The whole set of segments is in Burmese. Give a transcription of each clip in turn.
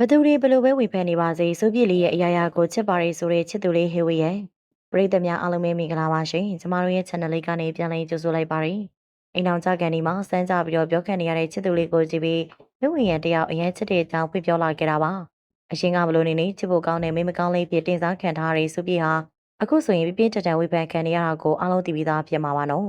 ဘသူတွေဘလို့ပဲဝေဖန်နေပါစေစိုးပြည့်လေးရဲ့အရာရာကိုချစ်ပါရီဆိုတဲ့ချစ်သူလေးဟေဝီရဲ့ပရိသတ်များအားလုံးပဲမင်္ဂလာပါရှင်ကျမတို့ရဲ့ channel လေးကနေပြန်လည်ကြိုဆိုလိုက်ပါရစေအိမ်အောင်ကြကန်ဒီမှာစမ်းကြပြီးတော့ပြောခန့်နေရတဲ့ချစ်သူလေးကိုကြည့်ပြီးလူဝင်ရတယောက်အရင်ချစ်တဲ့အကြောင်းပြပြောလာခဲ့တာပါအရှင်ကဘလို့နေနေချစ်ဖို့ကောင်းတဲ့မိမကောင်းလေးဖြစ်တင်စားခံထားရတဲ့စိုးပြည့်ဟာအခုဆိုရင်ပြပြတတန်ဝေဖန်ခံနေရတာကိုအားလုံးသိပြီးသားဖြစ်မှာပါနော်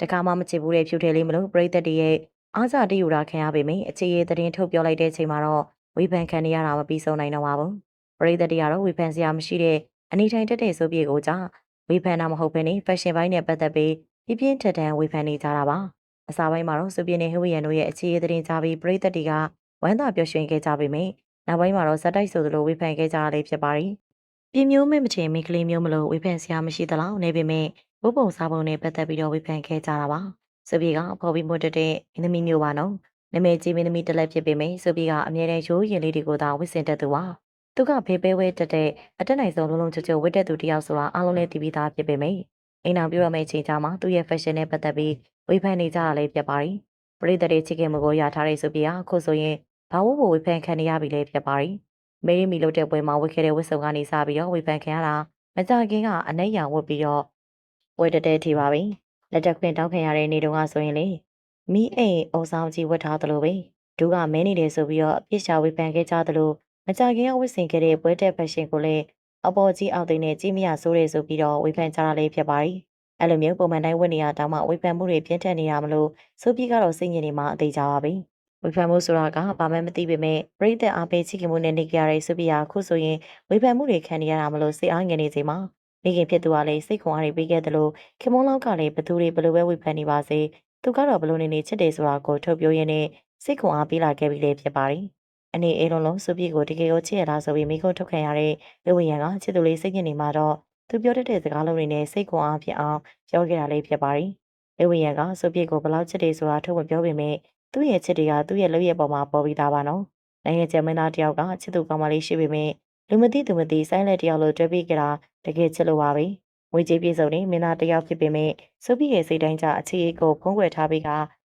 တခါမှမချစ်ဘူးတဲ့ဖြူထဲလေးမလို့ပရိသတ်တွေရဲ့အားကြတည်ယူတာခံရပေမယ့်အခြေရသတင်းထုတ်ပြောလိုက်တဲ့ချိန်မှာတော့ ဝေဖန်ခံနေရတာမပြီးဆုံးနိုင်တော့ပါဘူး။ပရိသတ်တွေကတော့ဝေဖန်စရာမရှိတဲ့အနေထိုင်တက်တဲ့ဆိုပြေကိုကြောင့်ဝေဖန်တာမဟုတ်ဘဲနဲ့ fashion ဘိုင်းနဲ့ပတ်သက်ပြီးပြပြင်းထန်ထန်ဝေဖန်နေကြတာပါ။အစားပိုင်းမှာတော့ဆိုပြေနဲ့ဟိဝီယန်တို့ရဲ့အခြေအသတင်းကြားပြီးပရိသတ်တွေကဝမ်းသာပျော်ရွှင်ခဲ့ကြပေမယ့်နောက်ပိုင်းမှာတော့ဇက်တိုက်ဆိုသလိုဝေဖန်ခဲ့ကြတာလေးဖြစ်ပါတယ်။ပြင်းမျိုးမဲ့မချင်မိကလေးမျိုးမလို့ဝေဖန်စရာမရှိသလောက်နေပေမဲ့ဘုပုံစားပုံနဲ့ပတ်သက်ပြီးတော့ဝေဖန်ခဲ့ကြတာပါ။ဆိုပြေကပေါ်ပြီးမွတ်တဲ့မင်းသမီးမျိုးပါနော်။ နာမည်ကြီးမင်းသမီးတစ်လက်ဖြစ်ပေမယ့်ဆိုပြီးကအမြဲတမ်းရိုးရင်လေးတွေကိုသာဝစ်စင်တတ်သူပါသူကဖေးပဲဝဲတက်တဲ့အတက်နိုင်ဆုံးလုံးလုံးချွတ်ချွတ်ဝတ်တက်သူတယောက်ဆိုတာအားလုံးလည်းသိပြီးသားဖြစ်ပေမယ့်အိမ်အောင်ပြုရမယ့်အချိန်ကြာမှာသူ့ရဲ့ fashion နဲ့ပတ်သက်ပြီးဝေဖန်နေကြတာလည်းဖြစ်ပါတယ်ပရိသတ်တွေချစ်ခင်မှုကိုရထားတဲ့ဆိုပြီးကအခုဆိုရင်ဘာဝဘဝေဖန်ခံနေရပြီလည်းဖြစ်ပါတယ်မေရီမီလို့တဲ့ပွဲမှာဝတ်ခဲ့တဲ့ဝတ်စုံကနေစပြီးတော့ဝေဖန်ခံရတာမကြခင်ကအနက်ရောင်ဝတ်ပြီးတော့ဝတ်တက်တဲ့ထီပါပဲလက်တက်ခွင်တောင်းခံရတဲ့နေတုန်းကဆိုရင်လေ မီးအိမ်အုံဆောင်ကြီးဝတ်ထားသလိုပဲဒူးကမဲနေတယ်ဆိုပြီးတော့အပြစ်ရှာဝေဖန်ခဲ့ကြသလိုမကြခင်ကဝတ်ဆင်ခဲ့တဲ့ပွဲတက်ဖက်ရှင်ကိုလည်းအပေါ်ကြီးအောက်သိမ်းနဲ့ကြီးမရဆိုးတယ်ဆိုပြီးတော့ဝေဖန်ကြတာလေးဖြစ်ပါတယ်။အဲ့လိုမျိုးပုံမှန်တိုင်းဝတ်နေရတောင်မှဝေဖန်မှုတွေပြင်းထန်နေရမလို့ဆိုပြီးကတော့စိတ်ညစ်နေမှအသေးကြပါပြီ။ဝေဖန်မှုဆိုတာကဘာမှမသိပေမဲ့ပြိသက်အားပေးချစ်ခင်မှုနဲ့နေကြရတဲ့ဆိုပြီးဟာခုဆိုရင်ဝေဖန်မှုတွေခံနေရတာမလို့စိတ်အားငယ်နေချိန်မှာမိခင်ဖြစ်သူကလည်းစိတ်ခွန်အားတွေပေးခဲ့တယ်လို့ခင်မုန်းလောက်ကလည်းဘသူတွေဘလို့ပဲဝေဖန်နေပါစေ သူကတော့ဘလို့နေနေချစ်တယ်ဆိုတာကိုထုတ်ပြောရင်းနဲ့စိတ်ခွန်အားပေးလာခဲ့ပြီလေဖြစ်ပါတယ်။အနေအိမ်လုံးလုံးစုပြည့်ကိုတကယ်ကိုချစ်ရလားဆိုပြီးမိခုထုတ်ခံရတဲ့လူဝင်ရန်ကချစ်သူလေးစိတ်ညစ်နေမှာတော့သူပြောတတ်တဲ့စကားလုံးတွေနဲ့စိတ်ခွန်အားဖြစ်အောင်ပြောခဲ့တာလေးဖြစ်ပါတယ်။လူဝင်ရန်ကစုပြည့်ကိုဘလောက်ချစ်တယ်ဆိုတာထုတ်မပြောပေမဲ့သူ့ရဲ့ချစ်တွေကသူ့ရဲ့လုပ်ရပေါ်မှာပေါ်ပြီးသားပါနော်။နိုင်ငံကျမင်းသားတယောက်ကချစ်သူကောင်းမလေးရှိပေမဲ့လူမသိသူမသိဆိုင်းလက်တယောက်လိုတွဲပြီးကြတာတကယ်ချစ်လို့ပါပဲ။ ငွေကြေးပြေဆုံးနေမင်းသားတယောက်ဖြစ်ပေမဲ့စုပြည့်ရဲ့စိတ်တိုင်းကြအခြေအကိုဖုံးကွယ်ထားပြီးက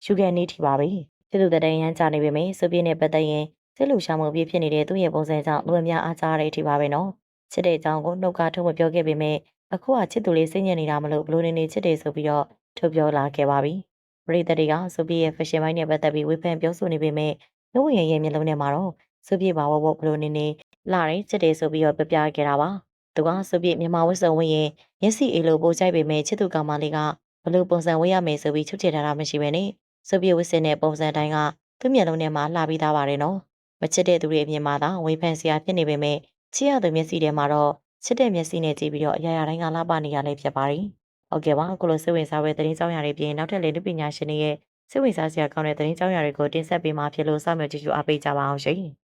ယူကန်နေထီပါပဲ။ချစ်သူတဲ့တန်းရမ်းကြနေပေမဲ့စုပြည့်နဲ့ပတ်သက်ရင်စိတ်လူရှာမှုပြည့်ဖြစ်နေတဲ့သူ့ရဲ့ပုံစံကြောင့်လူအများအားကြားတဲ့အထိပါပဲနော်။ချစ်တဲ့အကြောင်းကိုနှုတ်ကားထုတ်မပြောခဲ့ပေမဲ့အခုကချစ်သူလေးစိတ်ညစ်နေတာမလို့ဘလို့နေနေချစ်တယ်ဆိုပြီးတော့ထုတ်ပြောလာခဲ့ပါပြီ။ပရိသတ်တွေကဆိုပြည့်ရဲ့ fashion ဘိုင်းနဲ့ပတ်သက်ပြီးဝေဖန်ပြောဆိုနေပေမဲ့လူဝင်ရဲ့မျက်လုံးထဲမှာတော့ဆိုပြည့်ပါဝဘဘလို့နေနေလာတယ်ချစ်တယ်ဆိုပြီးတော့ပြပြခဲ့တာပါ။ သူကဆိုပြည့်မြန်မာဝတ်စုံဝင်ရင်မျက်စိအေးလိုပိုကြိုက်ပေမဲ့ချစ်သူကောင်မလေးကဘလို့ပုံစံဝတ်ရမယ်ဆိုပြီးချုပ်ချယ်ထားတာမရှိပဲနဲ့ဆိုပြည့်ဝတ်စင်တဲ့ပုံစံတိုင်းကသူ့မျက်လုံးထဲမှာလှပြီးသားပါတယ်နော်။မချစ်တဲ့သူတွေအမြင်မှာသာဝေဖန်စရာဖြစ်နေပေမဲ့ချစ်ရသူမျက်စိထဲမှာတော့ချစ်တဲ့မျက်စိနဲ့ကြည့်ပြီးတော့အရာရာတိုင်းကလှပနေရလဲဖြစ်ပါတယ်။ဟုတ်ကဲ့ပါအခုလိုစိတ်ဝင်စားတဲ့သတင်းကြောင်းရာတွေပြင်နောက်ထပ်လည်းလူပညာရှင်တွေရဲ့စိတ်ဝင်စားစရာကောင်းတဲ့သတင်းကြောင်းရာတွေကိုတင်ဆက်ပေးမှာဖြစ်လို့စောင့်မျှော်ကြည့်ရှုအားပေးကြပါအောင်ရှင်။